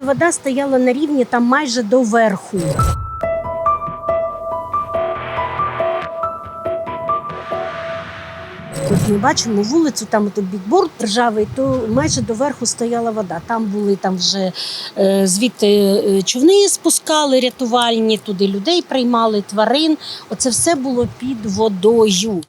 Вода стояла на рівні там майже до верху. От ми бачимо вулицю, там ото бікборд ржавий, то майже до верху стояла вода. Там були там вже е, звідти е, човни спускали рятувальні, туди людей приймали, тварин. Оце все було під водою.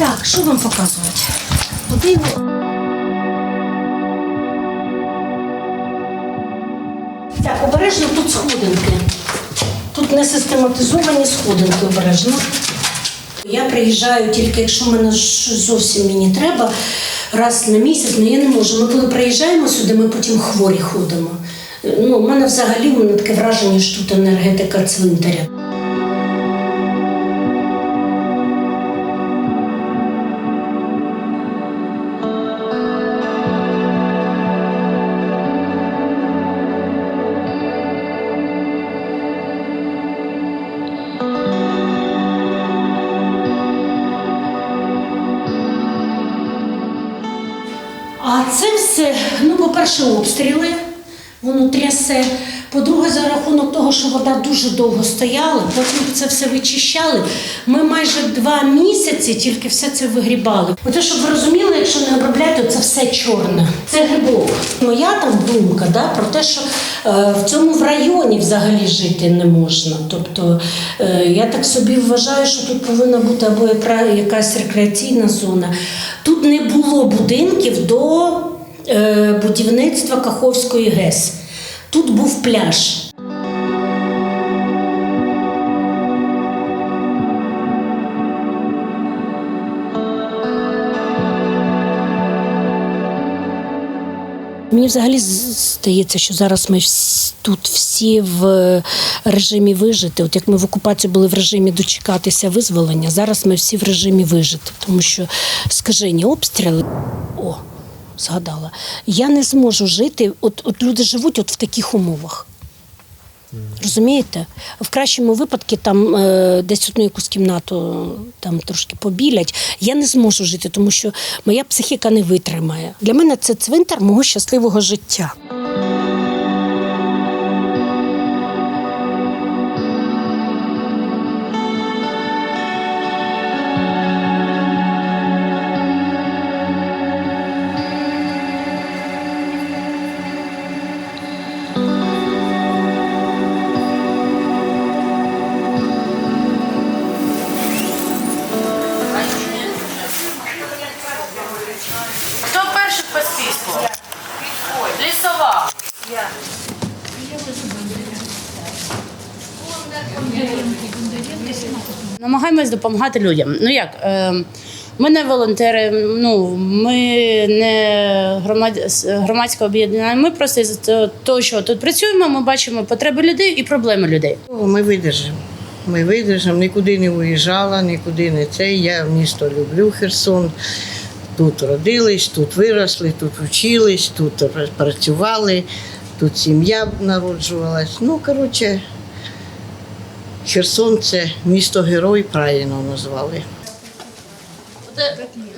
Так, що вам показувати? Будинок. Так, обережно тут сходинки. Тут не систематизовані сходинки обережно. Я приїжджаю тільки, якщо мене зовсім мені треба, раз на місяць, але я не можу. Ми коли приїжджаємо сюди, ми потім хворі ходимо. Ну, у мене взагалі у мене таке враження, що тут енергетика цвинтаря. Це ну, по-перше, обстріли, воно трясе. По-друге, за рахунок того, що вода дуже довго стояла, потім це все вичищали. Ми майже два місяці тільки все це вигрібали. Оце, щоб ви розуміли, якщо не обробляти, це все чорне. Це грибок. Моя там думка да, про те, що е, в цьому в районі взагалі жити не можна. Тобто е, я так собі вважаю, що тут повинна бути або якась рекреаційна зона. Тут не було будинків до будівництва Каховської ГЕС. Тут був пляж. Мені взагалі здається, що зараз ми тут всі в режимі вижити. От як ми в окупації були в режимі дочекатися визволення, зараз ми всі в режимі вижити, тому що скажені обстріли. О, згадала. Я не зможу жити. От, от люди живуть от в таких умовах. Розумієте? В кращому випадку там е, десь одну якусь кімнату там трошки побілять. Я не зможу жити, тому що моя психіка не витримає. Для мене це цвинтар мого щасливого життя. Намагаємось допомагати людям. Ну як? Е, ми не волонтери, ну ми не громад... громадське об'єднання. Ми просто з того, що тут працюємо, ми бачимо потреби людей і проблеми людей. Ми видержимо. Ми видержимо, нікуди не виїжджала, нікуди не це. Я місто люблю Херсон. Тут родились, тут виросли, тут вчились, тут працювали, тут сім'я народжувалась. Ну, коротше, Херсон це місто герой, правильно назвали.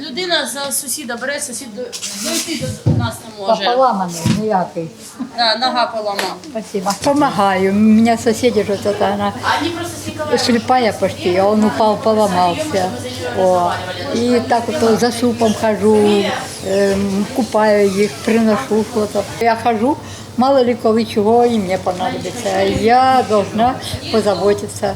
Людина за сусіда бере сусід дойти до нас не може. Поламаний, ніякий. Да, нога поломала. Спасибо. Помогаю. У меня соседи же это, она они просто с слепая почти, а он упал, поломался. О. И так вот за супом хожу, эм, купаю их, приношу что-то. Я хожу, мало ли коли чего и мне понадобится. Я должна позаботиться.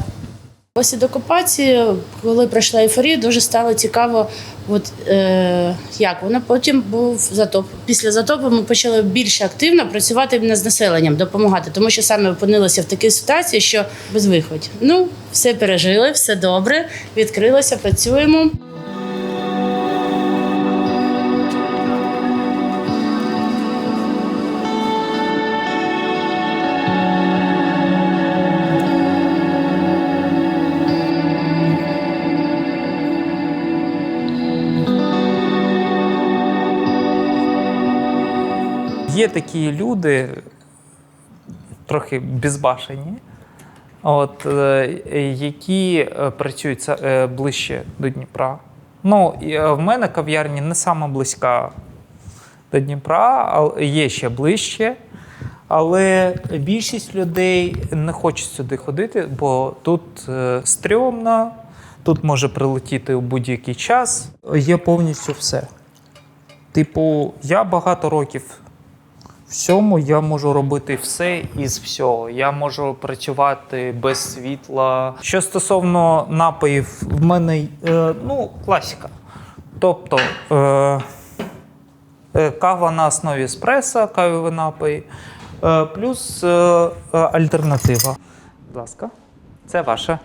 Після окупації, коли пройшла ейфорія, дуже стало цікаво, от, е, як воно потім був затоп. Після затопу ми почали більш активно працювати з населенням, допомагати, тому що саме опинилися в такій ситуації, що без виходу. Ну, все пережили, все добре, відкрилося, працюємо. Є такі люди, трохи безбашені, от, е, які е, працюють е, ближче до Дніпра. Ну, в мене кав'ярня не сама близька до Дніпра, але є ще ближче. Але більшість людей не хочуть сюди ходити, бо тут стрьомно, тут може прилетіти у будь-який час. Є повністю все. Типу, я багато років всьому я можу робити все із всього. Я можу працювати без світла. Що стосовно напоїв, в мене е, ну, класика. Тобто е, е, кава на основі еспресо, кавові напої, е, плюс е, е, альтернатива. Будь ласка, це ваше.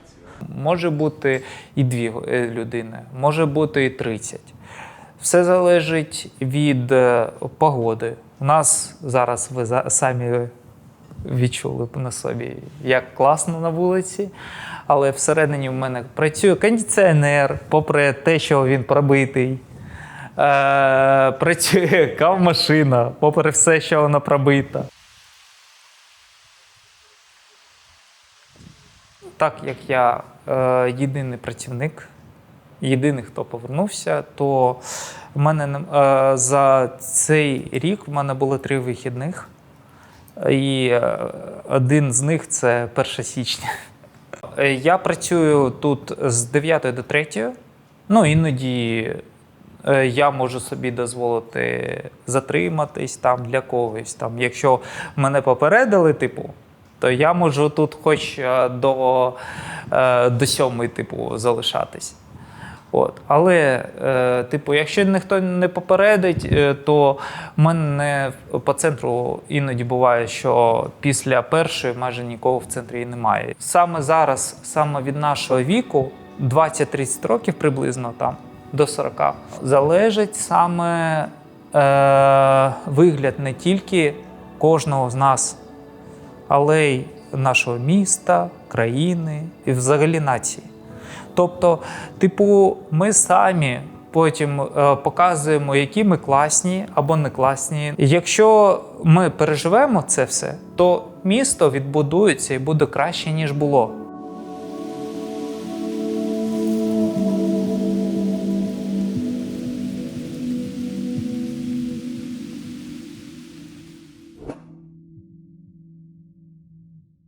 Може бути і дві е, людини, може бути і 30. Все залежить від е, погоди. У нас зараз ви самі відчули на собі, як класно на вулиці. Але всередині в мене працює кондиціонер, попри те, що він пробитий. Е, працює кавмашина, попри все, що вона пробита. Так як я е, єдиний працівник, єдиний, хто повернувся, то в мене е, за цей рік в мене було три вихідних. І е, один з них це 1 січня. Е, Я працюю тут з 9 до 3. Ну, іноді я можу собі дозволити затриматись там для когось. Там, якщо мене попередили, типу, то я можу тут хоч до, до сьомої, типу, залишатись. От. Але, е, типу, якщо ніхто не попередить, е, то в мене по центру іноді буває, що після першої майже нікого в центрі і немає. Саме зараз, саме від нашого віку, 20-30 років приблизно там до 40, залежить саме е, вигляд не тільки кожного з нас, але й нашого міста, країни і взагалі нації. Тобто, типу, ми самі потім е, показуємо, які ми класні або не класні. Якщо ми переживемо це все, то місто відбудується і буде краще, ніж було.